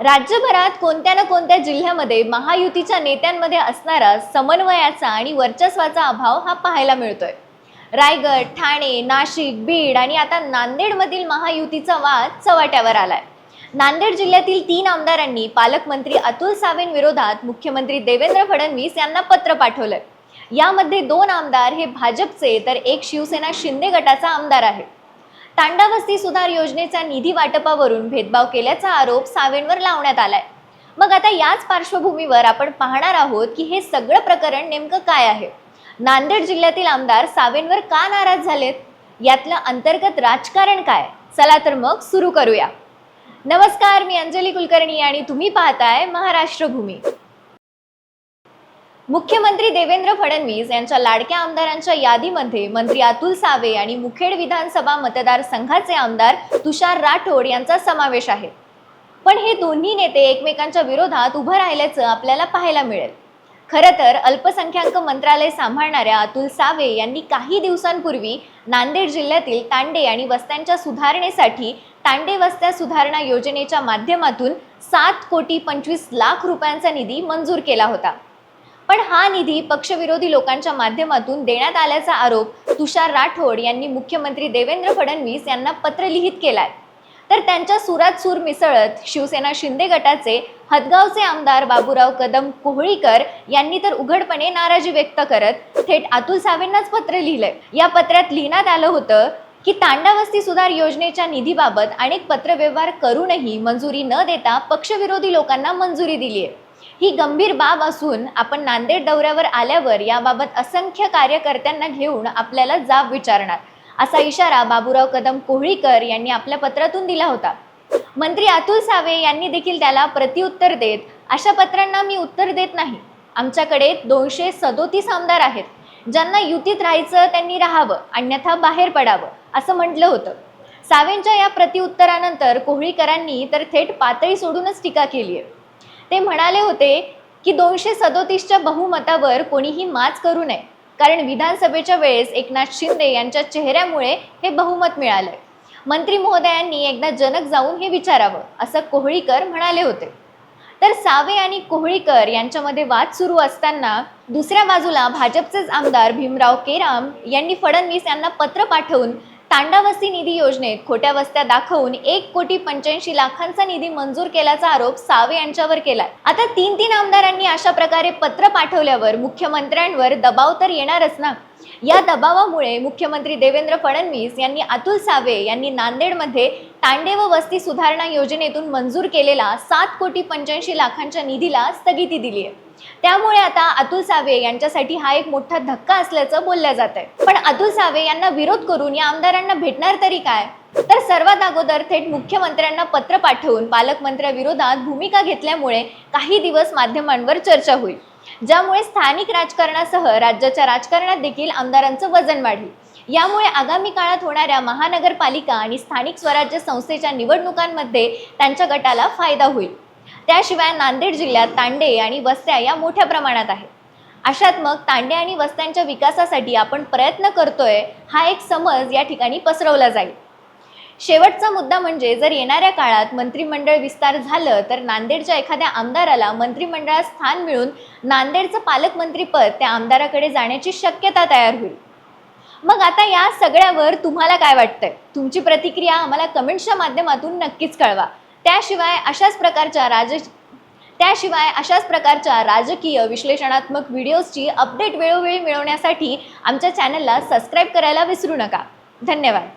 राज्यभरात कोणत्या ना कोणत्या जिल्ह्यामध्ये महायुतीच्या नेत्यांमध्ये असणारा समन्वयाचा आणि वर्चस्वाचा अभाव हा पाहायला मिळतोय. रायगड ठाणे नाशिक बीड आणि आता नांदेडमधील महायुतीचा वाद चव्हाट्यावर आलाय. नांदेड जिल्ह्यातील तीन आमदारांनी पालकमंत्री अतुल सावेंविरोधात मुख्यमंत्री देवेंद्र फडणवीस यांना पत्र पाठवलंय. यामध्ये दोन आमदार हे भाजपचे तर एक शिवसेना शिंदे गटाचा आमदार आहे. तांडावस्ती सुधार योजनेचा निधी वाटपावरून भेदभाव केल्याचा आरोप सावेंवर लावण्यात आलाय. मग आता याच पार्श्वभूमीवर आपण पाहणार आहोत की हे सगळं प्रकरण नेमकं काय आहे? नांदेड जिल्ह्यातील आमदार सावेंवर का नाराज झालेत? यातलं अंतर्गत राजकारण काय? चला तर मग सुरू करूया. नमस्कार मी अंजली कुलकर्णी आणि तुम्ही पाहताय महाराष्ट्र भूमी मुख्यमंत्री देवेंद्र फडणवीस यांच्या लाडक्या आमदारांच्या यादीमध्ये मंत्री अतुल सावे आणि मुखेड विधानसभा मतदारसंघाचे आमदार तुषार राठोड यांचा समावेश आहे. पण हे दोन्ही नेते एकमेकांच्या विरोधात उभं राहिल्याचं आपल्याला पाहायला मिळेल. खरं तर अल्पसंख्याक मंत्रालय सांभाळणाऱ्या अतुल सावे यांनी काही दिवसांपूर्वी नांदेड जिल्ह्यातील तांडे आणि वस्त्यांच्या सुधारणेसाठी तांडे वस्त्या सुधारणा योजनेच्या माध्यमातून सात कोटी पंचवीस लाख रुपयांचा निधी मंजूर केला होता. पण हा निधी पक्षविरोधी लोकांच्या माध्यमातून देण्यात आल्याचा आरोप तुषार राठोड यांनी मुख्यमंत्री देवेंद्र फडणवीस यांना पत्र लिहित केलाय. तर त्यांच्या सुरात सूर मिसळत शिवसेना शिंदे गटाचे हदगावचे आमदार बाबूराव कदम कोहळीकर यांनी तर उघडपणे नाराजी व्यक्त करत थेट अतुल सावेंनाच पत्र लिहिलंय. या पत्रात लिहिण्यात आलं होतं की तांडावस्ती सुधार योजनेच्या निधीबाबत अनेक पत्रव्यवहार करूनही मंजुरी न देता पक्षविरोधी लोकांना मंजुरी दिली आहे ही गंभीर बाब असून आपण नांदेड दौऱ्यावर आल्यावर याबाबत असंख्य कार्यकर्त्यांना घेऊन आपल्याला जाब विचारणार. असा इशारा बाबूराव कदम कोहळीकर यांनी आपल्या पत्रातून दिला होता. मंत्री अतुल सावे यांनी देखील त्याला प्रतिउत्तर देत अशा पत्रांना मी उत्तर देत नाही. आमच्याकडे दोनशे सदोतीस आमदार आहेत. ज्यांना युतीत राहायचं त्यांनी राहावं अन्यथा बाहेर पडावं असं म्हटलं होतं. सावेंच्या या प्रतिउत्तरानंतर कोहळीकरांनी तर थेट पातळी सोडूनच टीका केली आहे ते म्हणाले होते की दोनशे सदोतीसच्या बहुमतावर कोणीही माच करू नये. कारण विधानसभेच्या वेळेस एकनाथ शिंदे यांच्या चेहऱ्यामुळे हे बहुमत मिळालंय. मंत्री महोदयांनी एकदा जनक जाऊन हे विचारावं असं कोहळीकर म्हणाले होते. तर सावे आणि कोहळीकर यांच्यामध्ये वाद सुरू असताना दुसऱ्या बाजूला भाजपचेच आमदार भीमराव केराम यांनी फडणवीस यांना पत्र पाठवून तांडावस्ती निधी योजनेत खोट्या वस्त्या दाखवून एक कोटी पंच्याऐंशी लाखांचा निधी मंजूर केल्याचा आरोप सावे यांच्यावर केलाय. आता तीन तीन आमदारांनी अशा प्रकारे पत्र पाठवल्यावर मुख्यमंत्र्यांवर दबाव तर येणारच ना? या दबावामुळे मुख्यमंत्री देवेंद्र फडणवीस यांनी अतुल सावे यांनी नांदेडमध्ये तांडे व वस्ती सुधारणा योजनेतून मंजूर केलेला सात कोटी पंच्याऐंशी लाखांच्या निधीला स्थगिती दिली आहे. त्यामुळे आता अतुल सावे यांच्यासाठी हा एक मोठा धक्का असल्याचं बोललं जात आहे पण अतुल सावे यांना विरोध करून या आमदारांना भेटणार तरी काय? तर सर्वात अगोदर थेट मुख्यमंत्र्यांना पत्र पाठवून पालकमंत्र्याविरोधात भूमिका घेतल्यामुळे काही दिवस माध्यमांवर चर्चा होईल. ज्यामुळे स्थानिक राजकारणासह राज्याच्या राजकारणात देखील आमदारांचं वजन वाढेल. यामुळे आगामी काळात होणाऱ्या महानगरपालिका आणि स्थानिक स्वराज्य संस्थेच्या निवडणुकांमध्ये त्यांच्या गटाला फायदा होईल. त्याशिवाय नांदेड जिल्ह्यात तांडे आणि वस्त्या या मोठ्या प्रमाणात आहेत. अशात मग तांडे आणि वस्त्यांच्या विकासासाठी आपण प्रयत्न करतोय हा एक समज या ठिकाणी पसरवला जाईल. शेवटचा मुद्दा म्हणजे जर येणाऱ्या काळात मंत्रिमंडळ विस्तार झालं तर नांदेडच्या एखाद्या आमदाराला मंत्रिमंडळात स्थान मिळून नांदेडचं पालकमंत्रीपद त्या आमदाराकडे जाण्याची शक्यता तयार होईल. मग आता या सगळ्यावर तुम्हाला काय वाटतंय? तुमची प्रतिक्रिया आम्हाला कमेंट्सच्या माध्यमातून नक्कीच कळवा. त्याशिवाय अशाच प्रकारच्या राज त्याशिवाय अशाच प्रकारच्या राजकीय विश्लेषणात्मक व्हिडिओजची अपडेट वेळोवेळी मिळवण्यासाठी आमच्या चॅनलला सबस्क्राईब करायला विसरू नका. धन्यवाद.